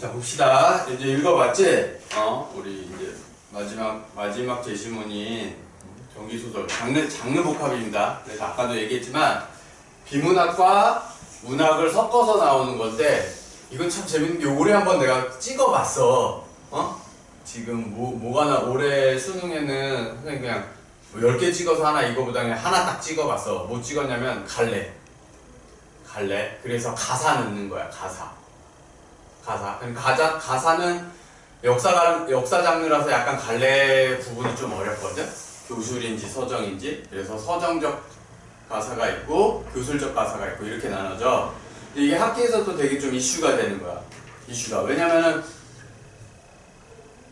자 봅시다. 이제 읽어봤지? 어 우리 이제 마지막 마지막 제시문인 정기 소설 장르 장르 복합입니다. 그래서 아까도 얘기했지만 비문학과 문학을 섞어서 나오는 건데 이건 참 재밌는 게 올해 한번 내가 찍어봤어. 어? 지금 뭐 뭐가 나 올해 수능에는 선생님 그냥 뭐 10개 찍어서 하나 이거보다 그냥 하나 딱 찍어봤어. 뭐 찍었냐면 갈래. 갈래. 그래서 가사 넣는 거야. 가사. 가사. 가자, 가사는 역사, 역사 장르라서 약간 갈래 부분이 좀 어렵거든? 교술인지 서정인지. 그래서 서정적 가사가 있고, 교술적 가사가 있고, 이렇게 나눠져. 이게 학교에서 또 되게 좀 이슈가 되는 거야. 이슈가. 왜냐면은,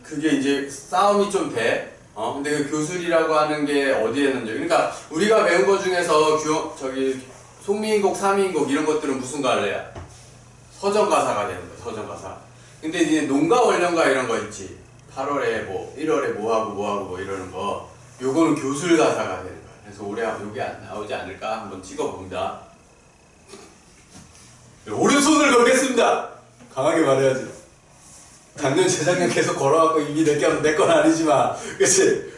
그게 이제 싸움이 좀 돼. 어? 근데 그 교술이라고 하는 게 어디에 있는지. 그러니까 우리가 배운 것 중에서 규, 저기, 송미인곡, 삼인곡 이런 것들은 무슨 갈래야? 서정 가사가 되는 거야, 서정 가사. 근데 이제 농가 원령가 이런 거 있지. 8월에 뭐, 1월에 뭐 하고 뭐 하고 뭐 이러는 거. 요거는 교술 가사가 되는 거야. 그래서 올해 요게 안 나오지 않을까 한번 찍어봅니다. 오른손을 걸겠습니다! 강하게 말해야지. 작년, 재작년 계속 걸어갖고 이미 내건 내건 아니지만, 그치?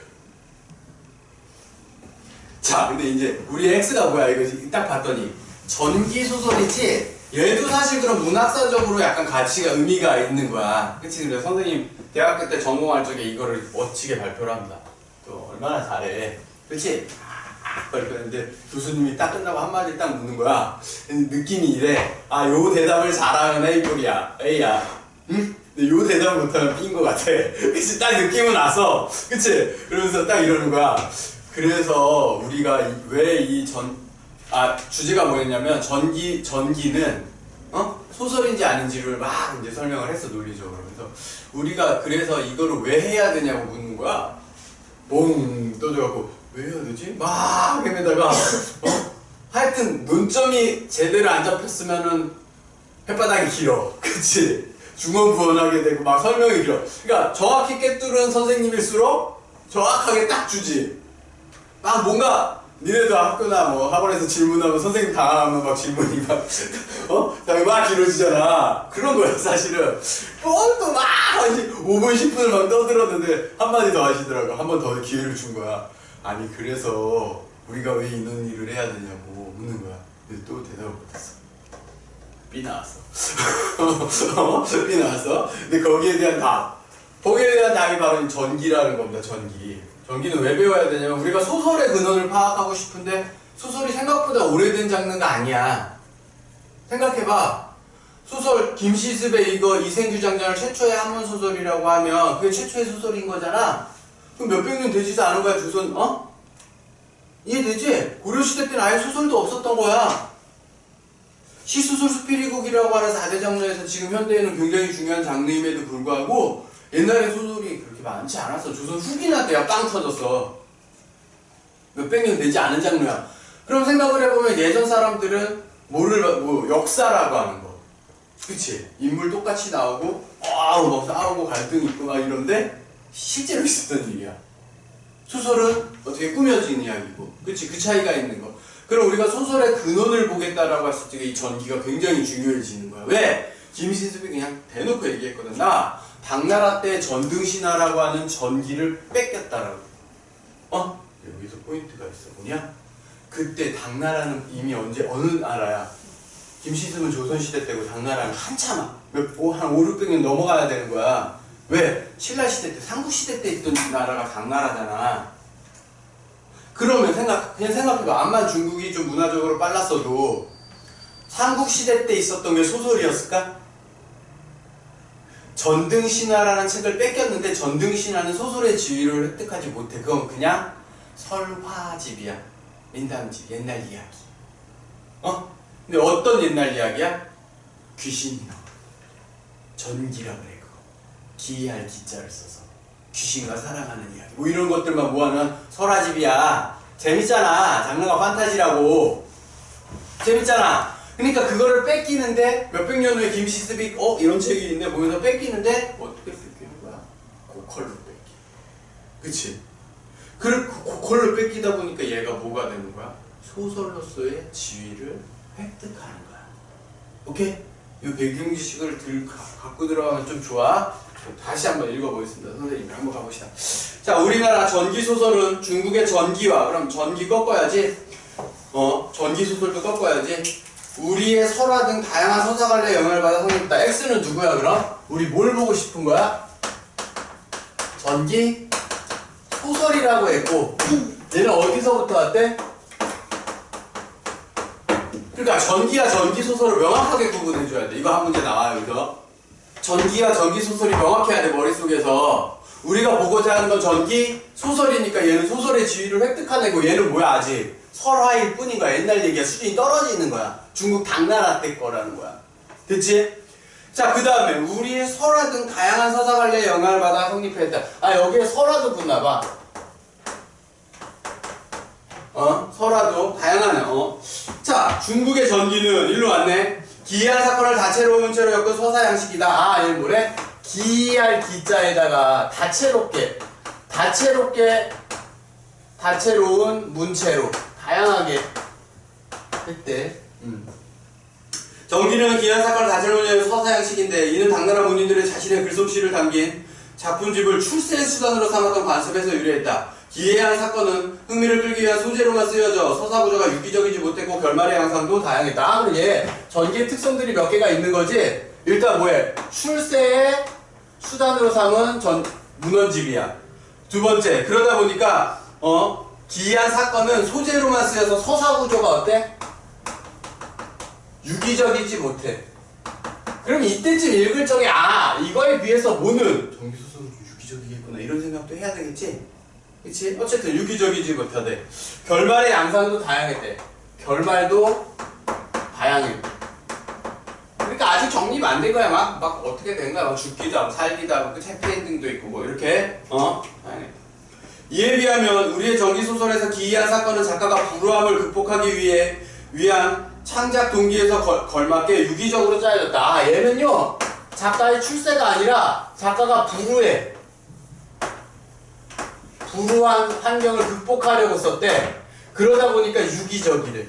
자, 근데 이제 우리 X가 뭐야? 이거 딱 봤더니 전기 소설이지. 얘도 사실 그런 문학사적으로 약간 가치가 의미가 있는 거야. 그치? 근데 선생님 대학교 때 전공할 적에 이거를 멋지게 발표를 합니다. 또 얼마나 잘해. 그치? 그랬는데 교수님이 딱 끝나고 한마디 딱 묻는 거야. 느낌이 이래. 아, 요 대답을 잘하면 A꼴이야. A야. 응? 근데 요 대답을 못하면 B인 것 같아. 그치? 딱 느낌은 왔어. 그치? 그러면서 딱 이러는 거야. 그래서 우리가 왜 이 전, 아, 주제가 뭐였냐면, 전기, 전기는, 어? 소설인지 아닌지를 막 이제 설명을 했어, 논리적으로. 그래서 우리가 그래서 이거를 왜 해야 되냐고 묻는 거야. 봉 떠져갖고, 왜 해야 되지? 막 헤매다가, 어? 하여튼, 논점이 제대로 안 잡혔으면은, 혓바닥이 길어. 그치? 중언부언하게 되고, 막 설명이 길어. 그러니까, 정확히 깨뚫은 선생님일수록, 정확하게 딱 주지. 막 뭔가 니네도 학교나 뭐 학원에서 질문하면 선생님 당하면 막 질문이 막 어? 막 길어지잖아. 그런 거야 사실은. 뻔또 막 5분 10분을 막 떠들었는데 한마디 더 하시더라고. 한 번 더 기회를 준 거야. 아니 그래서 우리가 왜 이런 일을 해야 되냐고 묻는 거야. 근데 또 대답을 못했어. B 나왔어. 어? B 나왔어? 근데 거기에 대한 답. 거기에 대한 답이 바로 이 전기라는 겁니다 전기 전기는 왜 배워야 되냐면 우리가 소설의 근원을 파악하고 싶은데 소설이 생각보다 오래된 장르가 아니야. 생각해봐. 소설 김시습의 이거 이생규장전을 최초의 한문 소설이라고 하면 그게 최초의 소설인 거잖아. 그럼 몇백 년 되지도 않은 거야 조선 어? 이해되지? 고려시대 때는 아예 소설도 없었던 거야. 시소설 수필이곡이라고 하는 4대 장르에서 지금 현대에는 굉장히 중요한 장르임에도 불구하고 옛날에 소설이 그렇게 많지 않았어. 조선 후기나 때야 빵 터졌어. 몇백 년 되지 않은 장르야. 그럼 생각을 해보면 예전 사람들은 뭐를, 뭐, 역사라고 하는 거. 그치? 인물 똑같이 나오고, 아우, 막 싸우고 갈등 있고 막 이런데, 실제로 있었던 일이야. 소설은 어떻게 꾸며진 이야기고. 그치? 그 차이가 있는 거. 그럼 우리가 소설의 근원을 보겠다라고 했을 때 이 전기가 굉장히 중요해지는 거야. 왜? 김신습이 그냥 대놓고 얘기했거든. 나, 당나라 때 전등신하라고 하는 전기를 뺏겼다라고. 어? 여기서 포인트가 있어. 뭐냐? 그때 당나라는 이미 언제 어느 나라야? 김시승은 조선시대 때고 당나라는 한참 몇, 오, 한 5, 600년 넘어가야 되는 거야. 왜? 신라시대 때, 삼국시대 때 있던 나라가 당나라잖아. 그러면 생각, 그냥 생각해봐. 암만 중국이 좀 문화적으로 빨랐어도 삼국시대 때 있었던 게 소설이었을까? 전등신화라는 책을 뺏겼는데 전등신화는 소설의 지위를 획득하지 못해. 그건 그냥 설화집이야. 민담집, 옛날 이야기. 어? 근데 어떤 옛날 이야기야? 귀신이 나와. 전기라 그래, 그거. 기이할 기자를 써서. 귀신과 사랑하는 이야기. 뭐 이런 것들만 모아놓은 설화집이야. 재밌잖아. 장르가 판타지라고. 재밌잖아. 그러니까 그거를 뺏기는데 몇백 년 후에 김시습이 어 이런 책이 있는데 보면서 뺏기는데 어떻게 뺏기는 거야? 고컬로 뺏기. 그치? 그 고컬로 뺏기다 보니까 얘가 뭐가 되는 거야? 소설로서의 지위를 획득하는 거야. 오케이? 이 배경 지식을 들, 가- 갖고 들어가면 좀 좋아. 다시 한번 읽어보겠습니다. 선생님 한번 가봅시다. 자, 우리나라 전기 소설은 중국의 전기와 그럼 전기 꺾어야지. 어, 전기 소설도 꺾어야지. 우리의 설화 등 다양한 서사관례 영향을 받아 성립했다. X는 누구야 그럼? 우리 뭘 보고 싶은 거야? 전기 소설이라고 했고 얘는 어디서부터 왔대? 그러니까 전기와 전기 소설을 명확하게 구분해줘야 돼. 이거 한 문제 나와요, 여기서. 전기와 전기 소설이 명확해야 돼, 머릿속에서. 우리가 보고자 하는 건 전기 소설이니까 얘는 소설의 지위를 획득한 애고 얘는 뭐야, 아직? 설화일 뿐인 거야. 옛날 얘기야. 수준이 떨어져 있는 거야. 중국 당나라 때 거라는 거야. 됐지? 자, 그 다음에 우리의 설화 등 다양한 서사관례에 영향을 받아 성립했다. 아, 여기에 설화도 붙나 봐. 어? 설화도 다양하네. 어? 자, 중국의 전기는 일로 왔네. 기이한 사건을 다채로운 문체로 엮은 서사 양식이다. 아, 얘 뭐래? 기이할 기자에다가 다채롭게, 다채롭게, 다채로운 문체로 다양하게 했대. 음. 전기는 기이한 사건을 다채로운 문체로 서사 양식인데 이는 당나라 문인들의 자신의 글솜씨를 담긴 작품집을 출세의 수단으로 삼았던 관습에서 유래했다. 기이한 사건은 흥미를 끌기 위한 소재로만 쓰여져 서사 구조가 유기적이지 못했고 결말의 양상도 다양했다. 아, 그럼 얘 전기의 특성들이 몇 개가 있는 거지? 일단 뭐해? 출세의 수단으로 삼은 전 문헌집이야. 두 번째, 그러다 보니까 어 기이한 사건은 소재로만 쓰여서 서사 구조가 어때? 유기적이지 못해. 그럼 이때쯤 읽을 적에 아 이거에 비해서 뭐는 전기소설은 좀 유기적이겠구나 이런 생각도 해야 되겠지? 그치? 어쨌든 유기적이지 못하대. 결말의 양상도 다양했대. 결말도 다양해. 그러니까 아직 정립 안된 거야. 막, 막 어떻게 된 거야. 막 죽기도 하고 살기도 하고 그 해피엔딩도 있고 뭐 이렇게 어 다양해. 이에 비하면 우리의 전기소설에서 기이한 사건은 작가가 불우함을 극복하기 위해 위한 창작 동기에서 걸, 걸맞게 유기적으로 짜여졌다. 아, 얘는요, 작가의 출세가 아니라 작가가 불우해. 불우한 환경을 극복하려고 썼대. 그러다 보니까 유기적이래.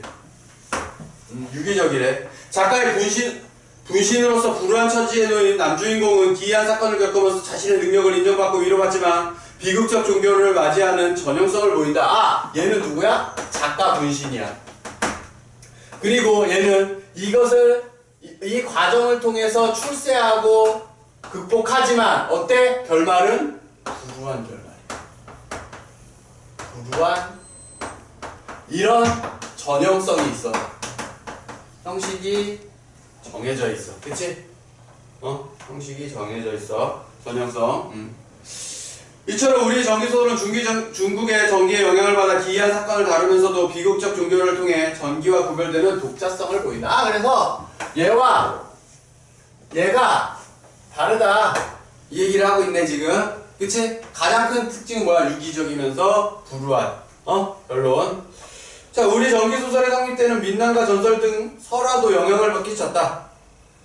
음, 유기적이래. 작가의 분신, 분신으로서 불우한 처지에 놓인 남주인공은 기이한 사건을 겪으면서 자신의 능력을 인정받고 위로받지만 비극적 종교를 맞이하는 전형성을 보인다. 아, 얘는 누구야? 작가 분신이야. 그리고 얘는 이것을 이, 이 과정을 통해서 출세하고 극복하지만 어때? 결말은 불우한 결말. 불우한 이런 전형성이 있어. 형식이 정해져 있어. 그치? 어? 형식이 정해져 있어. 전형성. 음. 이처럼 우리 전기소설은 전- 중국의 전기에 영향을 받아 기이한 사건을 다루면서도 비극적 종교를 통해 전기와 구별되는 독자성을 보인다. 아, 그래서 얘와 얘가 다르다. 이 얘기를 하고 있네, 지금. 그치? 가장 큰 특징은 뭐야? 유기적이면서 불우한. 어? 결론. 자, 우리 전기소설의 성립 때는 민난과 전설 등 설화도 영향을 끼쳤다.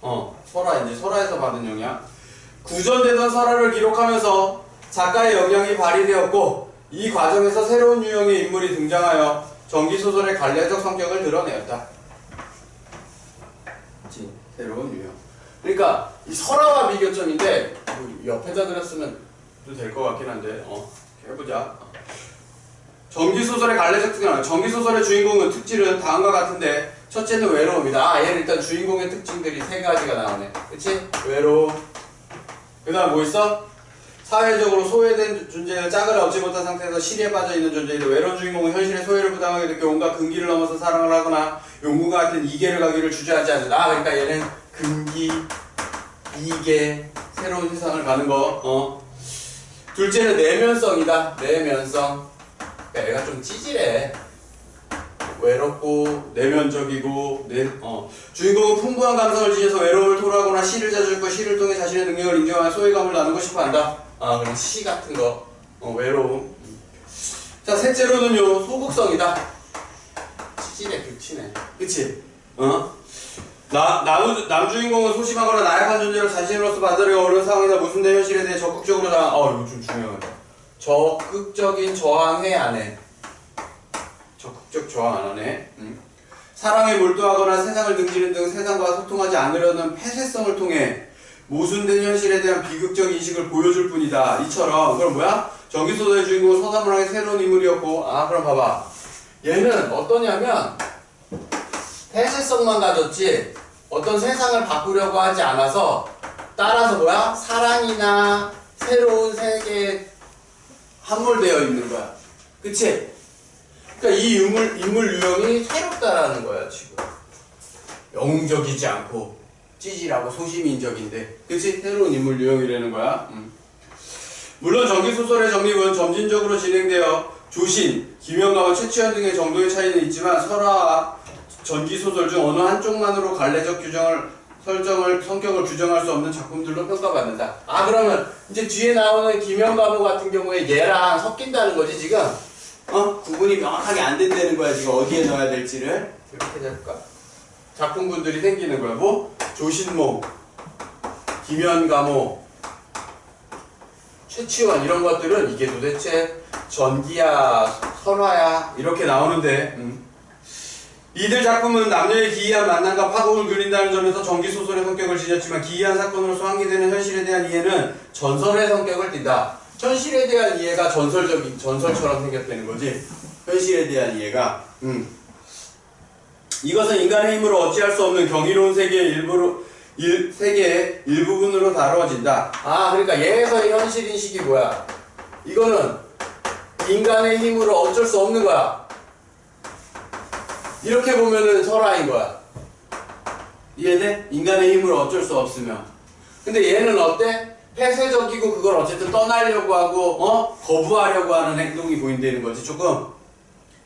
어, 설화, 이제 설화에서 받은 영향. 구전되던 설화를 기록하면서 작가의 역량이 발휘되었고 이 과정에서 새로운 유형의 인물이 등장하여 전기소설의 관례적 성격을 드러내었다. 새로운 유형. 그러니까 이 설화와 비교점인데 뭐 옆에다 그렸으면 될 것 같긴 한데 어, 해보자. 전기소설의 관례적 특징 전기소설의 주인공은 특질은 다음과 같은데 첫째는 외로움이다. 아, 얘는 일단 주인공의 특징들이 세 가지가 나오네. 그치? 외로움. 그 다음 뭐 있어? 사회적으로 소외된 존재는 짝을 얻지 못한 상태에서 실에 빠져 있는 존재인데 외로운 주인공은 현실의 소외를 부당하게 느껴 온갖 금기를 넘어서 사랑을 하거나 용궁과 같은 이계를 가기를 주저하지 않는다. 아, 그러니까 얘는 금기, 이계, 새로운 세상을 가는 거. 어. 둘째는 내면성이다. 내면성. 그러니까 얘가 좀 찌질해. 외롭고 내면적이고 내, 어. 주인공은 풍부한 감성을 지녀서 외로움을 토로하거나 시를 자주 읽고 시를 통해 자신의 능력을 인정하여 소외감을 나누고 싶어한다. 아 그럼 시 같은 거 어, 외로움. 자 셋째로는요 소극성이다. 치질해 극치네. 그치? 어? 나, 남, 남주인공은 소심하거나 나약한 존재로 자신으로서 받아들여 어려운 상황이나 모순된 현실에 대해 적극적으로 나, 어, 이거 좀 중요하다. 적극적인 저항해 안 해. 적극적 저항 안 하네. 음. 사랑에 몰두하거나 세상을 등지는 등 세상과 소통하지 않으려는 폐쇄성을 통해 모순된 현실에 대한 비극적 인식을 보여줄 뿐이다. 이처럼 그럼 뭐야? 전기소설의 주인공은 서사문학의 새로운 인물이었고 아 그럼 봐봐 얘는 어떠냐면 폐쇄성만 가졌지 어떤 세상을 바꾸려고 하지 않아서 따라서 뭐야? 사랑이나 새로운 세계에 함몰되어 있는 거야. 그치? 그러니까 이 인물, 인물 유형이 새롭다라는 거야, 지금. 영웅적이지 않고 찌질하고 소시민적인데. 그치? 새로운 인물 유형이라는 거야. 음. 물론 전기소설의 정립은 점진적으로 진행되어 조신, 김영가와 최치현 등의 정도의 차이는 있지만 설화와 전기소설 중 어느 한쪽만으로 관례적 규정을 설정을 성격을 규정할 수 없는 작품들로 평가받는다. 아 그러면 이제 뒤에 나오는 김영가모 같은 경우에 얘랑 섞인다는 거지 지금? 어 구분이 명확하게 안 된다는 거야 지금 어디에 넣어야 될지를 이렇게 될까? 작품군들이 생기는 거야. 뭐 조신모, 김연가모, 최치원 이런 것들은 이게 도대체 전기야, 설화야 이렇게 나오는데. 음. 이들 작품은 남녀의 기이한 만남과 파국을 그린다는 점에서 전기 소설의 성격을 지녔지만 기이한 사건으로서 환기되는 현실에 대한 이해는 전설의 성격을 띈다. 현실에 대한 이해가 전설적인, 전설처럼 생겼다는 거지. 현실에 대한 이해가. 음. 이것은 인간의 힘으로 어찌할 수 없는 경이로운 세계의 일부로, 일, 세계의 일부분으로 다루어진다. 아, 그러니까 얘에서의 현실 인식이 뭐야? 이거는 인간의 힘으로 어쩔 수 없는 거야. 이렇게 보면은 설화인 거야. 이해돼? 인간의 힘으로 어쩔 수 없으면. 근데 얘는 어때? 폐쇄적이고 그걸 어쨌든 떠나려고 하고 어 거부하려고 하는 행동이 보인다는 거지 조금.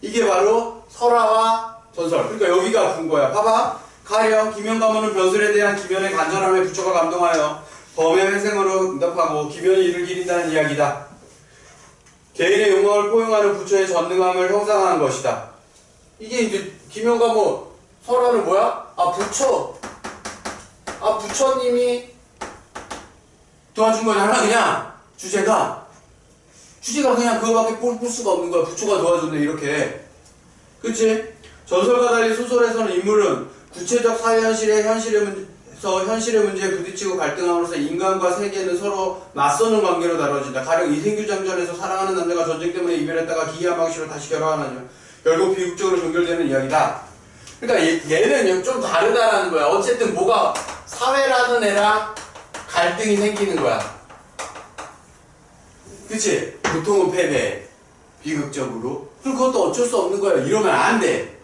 이게 바로 설화와 전설. 그러니까 여기가 군 거야. 봐봐. 가령 김현 가문은 변술에 대한 김현의 간절함에 부처가 감동하여 범의 회생으로 응답하고 김현이 이를 기린다는 이야기다. 개인의 욕망을 포용하는 부처의 전능함을 형상화한 것이다. 이게 이제 김영가 뭐 설화는 뭐야? 아 부처 아 부처님이 도와준 거잖아 그냥 주제가 주제가 그냥 그거밖에 볼, 볼 수가 없는 거야 부처가 도와줬네 이렇게 그치? 전설과 달리 소설에서는 인물은 구체적 사회 현실의 현실의 문서 현실의 문제에 부딪히고 갈등함으로써 인간과 세계는 서로 맞서는 관계로 다뤄진다. 가령 이생규 장전에서 사랑하는 남자가 전쟁 때문에 이별했다가 기이한 방식으로 다시 결혼하는 결국 비극적으로 종결되는 이야기다. 그러니까 얘, 얘는 좀 다르다라는 거야. 어쨌든 뭐가 사회라는 애랑 갈등이 생기는 거야. 그치? 보통은 패배. 비극적으로. 그럼 그것도 어쩔 수 없는 거야. 이러면 안 돼.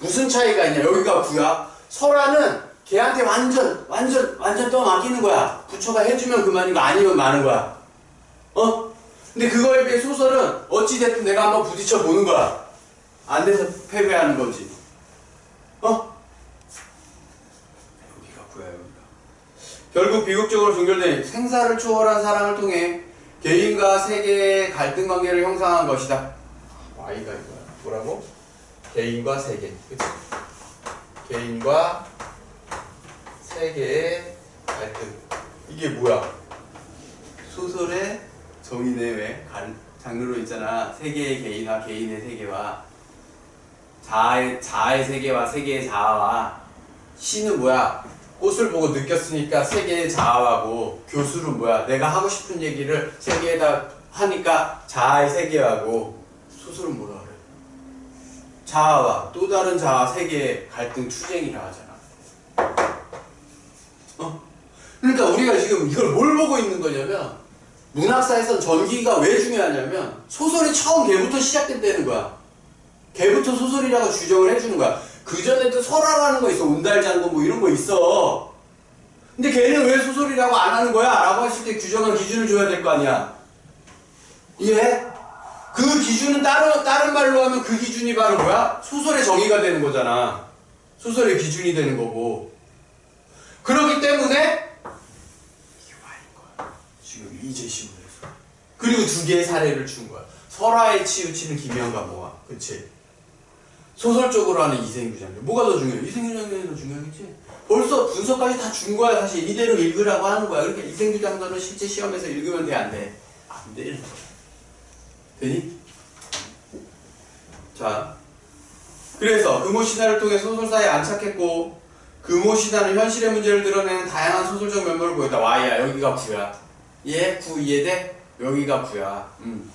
무슨 차이가 있냐? 여기가 구야. 설화는 걔한테 완전, 완전, 완전 떠맡기는 거야. 부처가 해주면 그만이고 아니면 많은 거야. 어? 근데 그거에 비해 소설은 어찌됐든 내가 한번 부딪혀 보는 거야. 안 돼서 패배하는 거지. 어? 여기가 구야, 여기가. 결국 비극적으로 종결된 생사를 초월한 사랑을 통해 개인과 세계의 갈등 관계를 형성한 것이다. Y가 이거야. 뭐라고? 개인과 세계. 그치? 개인과 세계의 갈등. 이게 뭐야? 소설의 정의네 왜? 갈- 장르로 있잖아. 세계의 개인화, 개인의 세계와 자아의, 자아의 세계와 세계의 자아와 시는 뭐야? 꽃을 보고 느꼈으니까 세계의 자아하고 교수는 뭐야? 내가 하고 싶은 얘기를 세계에다 하니까 자아의 세계하고 소설은 그래? 자아와 또 다른 자아 세계의 갈등 투쟁이라 하잖아. 어? 그러니까 우리가 지금 이걸 뭘 보고 있는 거냐면 문학사에선 전기가 왜 중요하냐면 소설이 처음 걔부터 시작된다는 거야. 걔부터 소설이라고 규정을 해주는 거야. 그 전에도 설화라는 거 있어. 운달장군 뭐 이런 거 있어. 근데 걔는 왜 소설이라고 안 하는 거야? 라고 했을 때 규정한 기준을 줘야 될 거 아니야. 이해? 그 기준은 다른, 다른 말로 하면 그 기준이 바로 뭐야? 소설의 정의가 되는 거잖아. 소설의 기준이 되는 거고. 그렇기 때문에. 지금 이 제 시문에서. 그리고 두 개의 사례를 준 거야. 설화에 치우치는 김영과 모아. 그치? 소설적으로 하는 이생규 장면. 뭐가 더 중요해? 이생규 장면이 더 중요하겠지? 벌써 분석까지 다 준 거야. 사실 이대로 읽으라고 하는 거야. 그러니까 이생규 장면은 실제 시험에서 읽으면 돼? 안 돼? 안 돼. 되니? 자. 그래서 금호 신화를 통해 소설사에 안착했고 금호 신화는 현실의 문제를 드러내는 다양한 소설적 면모를 보였다. Y야 여기가 구야. 얘구 이해돼? 여기가 구야. 음.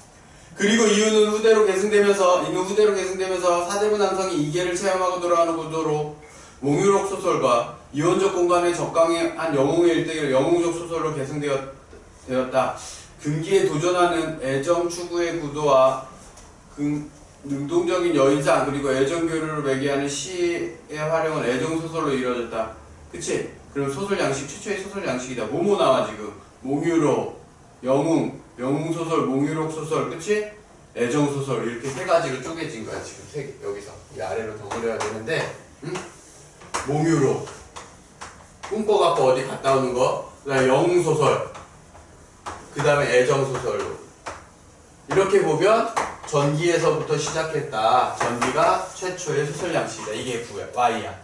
그리고 이유는 후대로 계승되면서 이는 후대로 계승되면서 사대부 남성이 이계를 체험하고 돌아가는 구도로 몽유록 소설과 이원적 공간의 적강한 영웅의 일대기를 영웅적 소설로 계승되었다. 금기에 도전하는 애정 추구의 구도와 금- 능동적인 여인상 그리고 애정 교류를 매개하는 시의 활용은 애정 소설로 이루어졌다. 그치? 그럼 소설 양식 최초의 소설 양식이다. 뭐뭐 나와 지금? 몽유록, 영웅, 영웅 소설, 몽유록 소설, 그치? 애정 소설 이렇게 세 가지로 쪼개진 거야 지금 세 개. 여기서 이 아래로 덩어려야 되는데, 응? 몽유록 꿈꿔갖고 어디 갔다 오는 거, 그다음에 영웅 소설, 그 다음에 애정 소설로 이렇게 보면 전기에서부터 시작했다. 전기가 최초의 소설 양식이다. 이게 구야. Y야.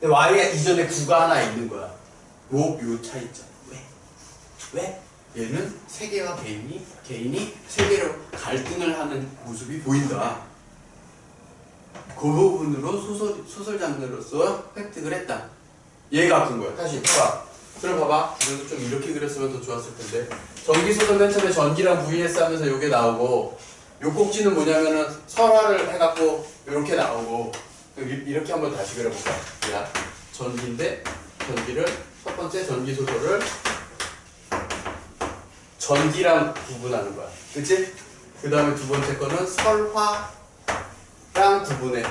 근데 Y가 이전에 구가 하나 있는 거야. 뭐? 요 차이점. 왜? 왜? 얘는 세계와 개인이, 개인이 세계로 갈등을 하는 모습이 보인다. 그 부분으로 소설, 소설 장르로서 획득을 했다. 얘가 큰 거야. 다시 봐봐. 그럼 봐봐. 그래도 좀 이렇게 그렸으면 더 좋았을 텐데. 전기 소설 맨 처음에 전기랑 vs 하면서 요게 나오고, 요 꼭지는 뭐냐면은 설화를 해갖고 이렇게 나오고, 이- 이렇게 한번 다시 그려볼까? 야, 전기인데, 전기를, 첫 번째 전기 소설을 전기랑 구분하는 거야. 그치? 그 다음에 두 번째 거는 설화랑 구분해.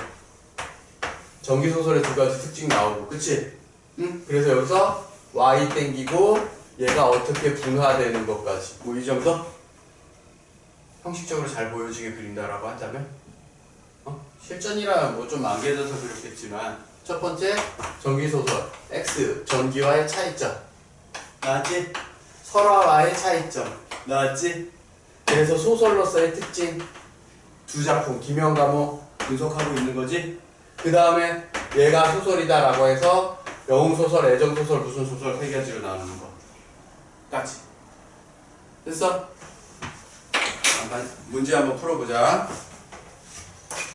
전기 소설의 두 가지 특징 나오고, 그치? 응? 그래서 여기서 y 땡기고 얘가 어떻게 분화되는 것까지. 뭐 이 정도? 형식적으로 잘 보여지게 그린다라고 한다면? 어? 실전이라 뭐 좀 안개져서 그렇겠지만 첫 번째 전기 소설 X 전기와의 차이점 나왔지? 설화와의 차이점 나왔지? 그래서 소설로서의 특징 두 작품 김영감호 분석하고 있는 거지? 그 다음에 얘가 소설이다 라고 해서 영웅소설, 애정소설, 무슨 소설 세 가지로 나누는 거. 까지 됐어? 문제 한번 풀어보자